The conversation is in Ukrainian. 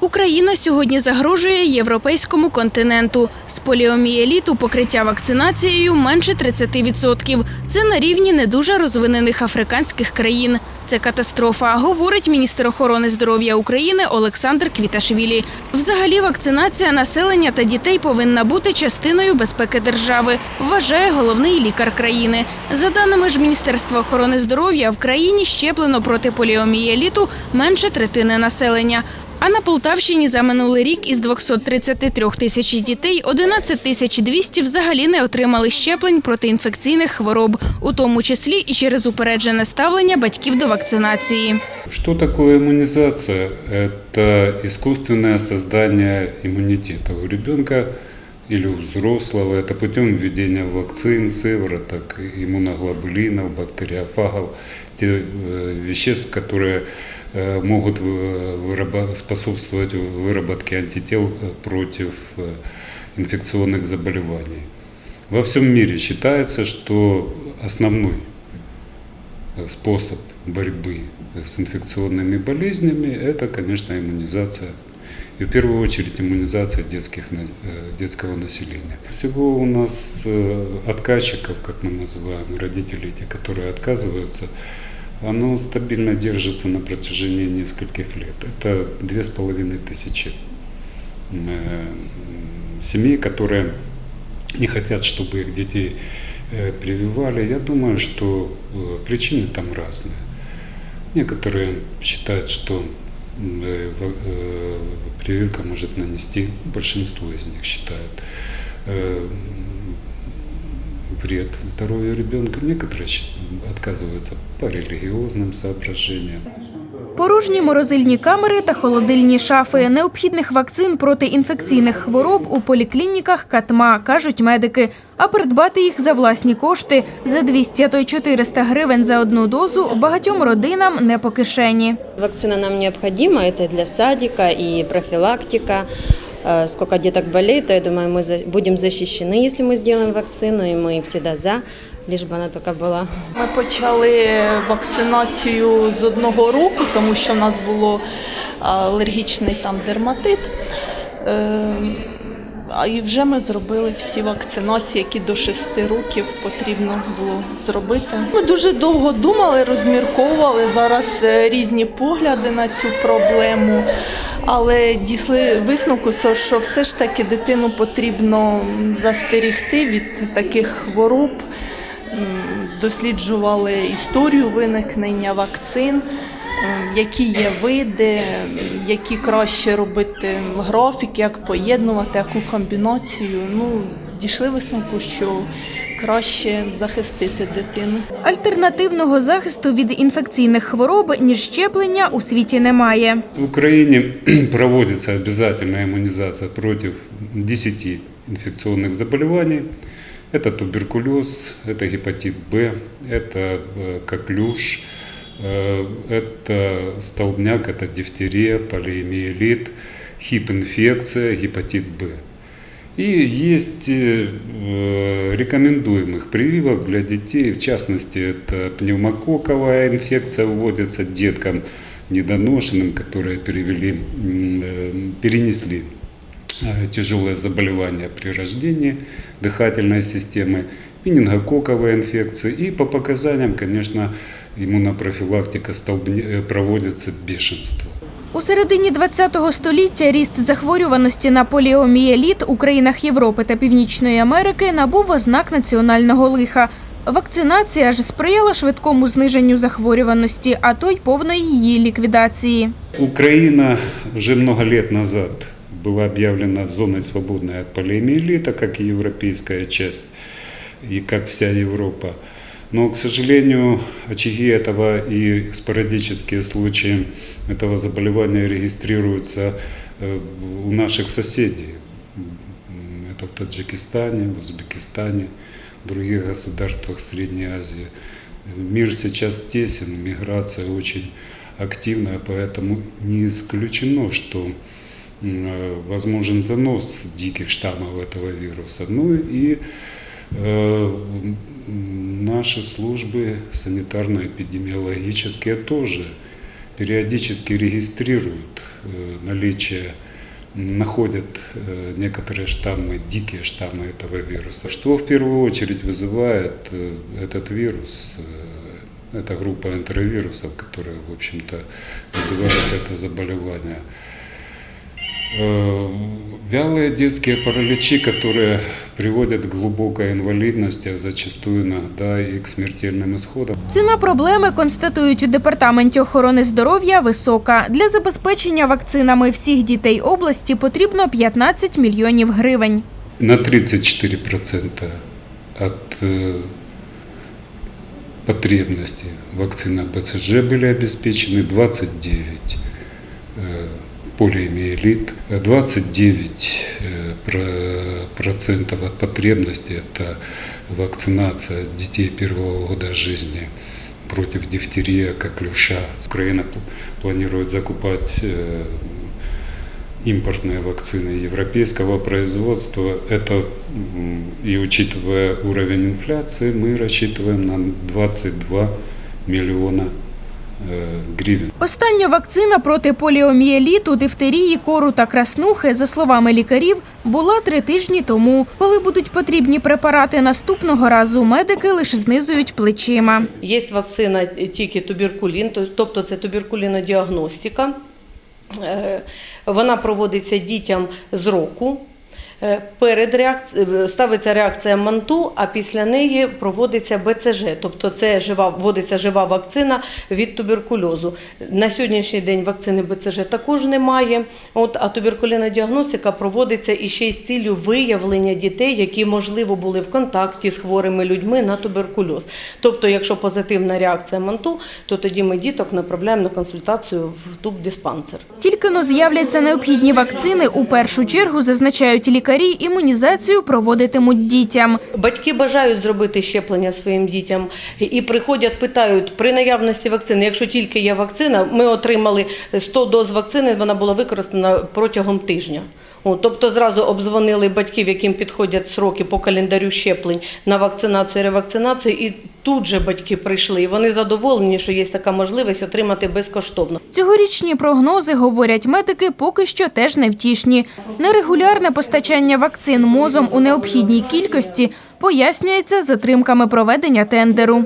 Україна сьогодні загрожує європейському континенту. З поліомієліту покриття вакцинацією менше 30%. Це на рівні не дуже розвинених африканських країн. Це катастрофа, говорить міністр охорони здоров'я України Олександр Квіташвілі. Взагалі, вакцинація населення та дітей повинна бути частиною безпеки держави, вважає головний лікар країни. За даними ж Міністерства охорони здоров'я, в країні щеплено проти поліомієліту менше третини населення. А на Полтавщині за минулий рік із 233 тисяч дітей 11 тисяч 200 взагалі не отримали щеплень проти інфекційних хвороб, у тому числі і через упереджене ставлення батьків до вакцинації. Что такое иммунизация? Это искусственное создание иммунитета у ребенка или у взрослого. Это путем введения вакцин, сывороток, иммуноглобулинов, бактериофагов, те э, веществ, которые э, могут вы- выраба- способствовать выработке антител э, против э, инфекционных заболеваний. Во всем мире считается, что основной э, способ борьбы с инфекционными болезнями – это, конечно, иммунизация. И в первую очередь иммунизация детских, э, детского населения. Всего у нас э, отказчиков, как мы называем, родителей, те, которые отказываются, оно стабильно держится на протяжении нескольких лет. Это две с половиной тысячи э, семей, которые не хотят, чтобы их детей э, прививали. Я думаю, что э, причины там разные. Некоторые считают, что прививка может нанести, большинство из них считают, вред здоровью ребенка. Некоторые щ- отказываются по религиозным соображениям. Порожні морозильні камери та холодильні шафи необхідних вакцин проти інфекційних хвороб у поліклініках Катма, кажуть медики. А придбати їх за власні кошти за 200, а то й 400 гривень за одну дозу багатьом родинам не по кишені. Вакцина нам необходима, это для садика и профилактика. Э, Сколько деток болеет, то я думаю, мы за- будем защищены, если мы сделаем вакцину, и мы всегда за, лишь бы она только была. Ми почали вакцинацію з одного року, тому що в нас було алергічний там дерматит. а і вже ми зробили всі вакцинації, які до 6 років потрібно було зробити. Ми дуже довго думали, розмірковували зараз е, різні погляди на цю проблему, але дійшли висновку, що- все ж таки дитину потрібно застерігти від таких хвороб. Досліджували історію виникнення вакцин, які є види, м, які краще робити графік, як поєднувати, яку комбінацію. Ну, дійшли висновку, що краще захистити дитину. Альтернативного захисту від інфекційних хвороб, ніж щеплення, у світі немає. В Украине проводится обязательная иммунизация против 10 инфекционных заболеваний. Это туберкулез, это гепатит Б, это э, коклюш, э, это столбняк, это дифтерия, полиомиелит, хип-инфекция, гепатит Б. И есть э, э, рекомендуемых прививок для детей, в частности, это пневмококковая инфекция вводится деткам недоношенным, которые перевели, э, перенесли э, тяжелое заболевание при рождении дыхательной системы, менингококковая инфекция. И по показаниям, конечно, иммунопрофилактика столбня- э, проводится бешенство. У середині ХХ століття ріст захворюваності на поліомієліт у країнах Європи та Північної Америки набув ознак національного лиха. Вакцинація ж сприяла швидкому зниженню захворюваності, а то й повної її ліквідації. Украина уже много лет назад была объявлена зоной свободной от полиомиелита, как и европейская часть, И как вся Европа. Но, к сожалению, очаги этого и спорадические случаи этого заболевания регистрируются э, у наших соседей. Это в Таджикистане, в Узбекистане, в других государствах Средней Азии. Мир сейчас тесен, миграция очень активная, поэтому не исключено, что э, возможен занос диких штаммов этого вируса. Ну и наши службы санитарно-эпидемиологические тоже периодически регистрируют э, наличие, находят э, некоторые штаммы, дикие штаммы этого вируса. Что в первую очередь вызывает э, этот вирус? Э, Это группа энтеровирусов, которые, в общем-то, вызывают это заболевание. Э, Вялые детские параличи, которые приводят к глубокой инвалидности, а зачастую иногда и к смертельным исходам. Ціна проблеми, констатують у департаменті охорони здоров'я, висока. Для забезпечення вакцинами всіх дітей області потрібно 15 мільйонів гривень. На 34% от э, потребностей вакцины БЦЖ были обеспечены 29 э, Полиомиелит, 29 э, про- процентов от потребностей это вакцинация детей первого года жизни против дифтерии, коклюша. Украина пл- планирует закупать э, импортные вакцины европейского производства. Это и учитывая уровень инфляции, мы рассчитываем на 22 миллиона э, гривен. Остання вакцина проти поліомієліту, дифтерії, кору та краснухи, за словами лікарів, була три тижні тому. Коли будуть потрібні препарати наступного разу, медики лише знизують плечима. Є вакцина тільки туберкулін, то- тобто це туберкулінодіагностика. Е, Вона проводиться дітям з року. Е, Перед реакці- ставиться реакція манту, а після неї проводиться БЦЖ, тобто це жива вводиться жива вакцина від туберкульозу. На сьогоднішній день вакцини БЦЖ також немає. От а туберкульна діагностика проводиться і ще й з ціллю виявлення дітей, які можливо були в контакті з хворими людьми на туберкульоз. Тобто, якщо позитивна реакція манту, то тоді ми діток направляємо на консультацію в тубдиспансер. Тільки но з'являться необхідні вакцини, у першу чергу зазначають лікарі, імунізацію проводитимуть дітям. Батьки бажають зробити щеплення своїм дітям і приходять, питають при наявності вакцини. Якщо тільки є вакцина, ми отримали 100 доз вакцини, вона була використана протягом тижня. Тобто зразу обдзвонили батьків, яким підходять сроки по календарю щеплень на вакцинацію ревакцинацію, і тут же батьки прийшли. І вони задоволені, що є така можливість отримати безкоштовно. Цьогорічні прогнози, говорять медики, поки що теж невтішні. Нерегулярне постачання вакцин мозом у необхідній кількості пояснюється затримками проведення тендеру.